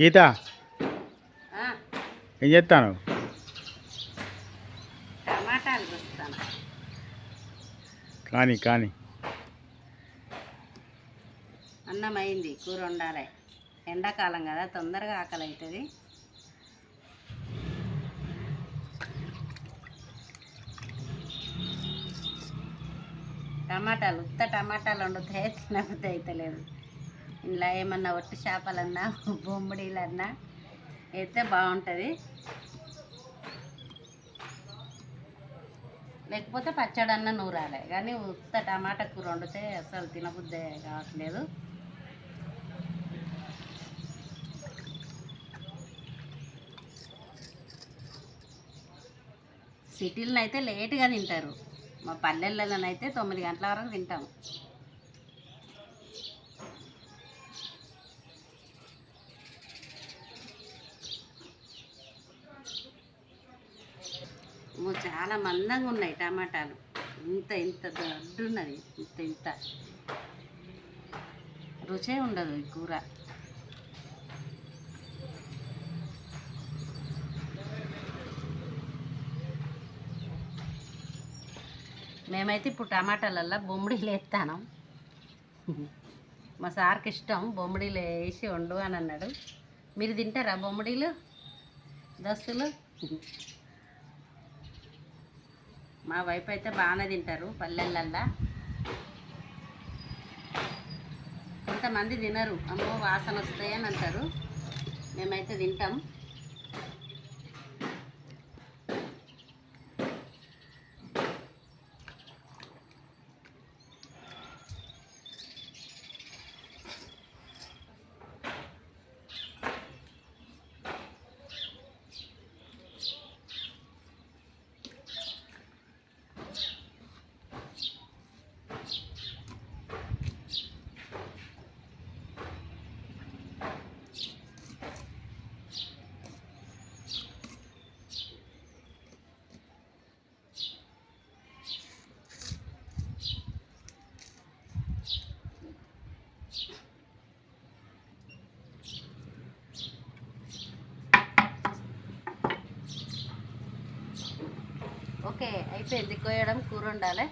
గీత ఏం చేస్తాను? చూస్తాను కానీ కానీ. అన్నం అయింది కూర వండాలి. ఎండాకాలం కదా తొందరగా ఆకలి అవుతుంది. టమాటాలు ఉత్త టమాటాలు వండితే తినబుద్ధి అవుతలేదు. ఇలా ఏమన్నా ఒట్టి చేపలన్నా బొమ్మిడీలన్నా అయితే బాగుంటుంది. లేకపోతే పచ్చడన్న నూరాలి కానీ ఉత్త టమాటా కూర వండితే అసలు తినబుద్దే కావట్లేదు. సిటీలను అయితే లేట్గా తింటారు. మా పల్లెల్లోనైతే తొమ్మిది గంటల వరకు తింటాం. చాలా మందంగా ఉన్నాయి టమాటాలు. ఇంత ఇంత దొడ్డున్నది ఇంత ఇంత. రుచే ఉండదు ఈ కూర. మేమైతే ఇప్పుడు టమాటాలల్లో బొమ్మిడీలు వేస్తాను. మా సార్కి ఇష్టం బొమ్మిడీలు వేసి వండు అని అన్నాడు. మీరు తింటారా బొమ్మిడీలు? దస్తులు? మా వైపు అయితే బాగానే తింటారు పల్లెలల్లా. కొంతమంది తినరు. అమ్మో వాసన వస్తాయని అంటారు. మేమైతే తింటాం. ఓకే అయిపోయింది. కోయడం కూర ఉండాలి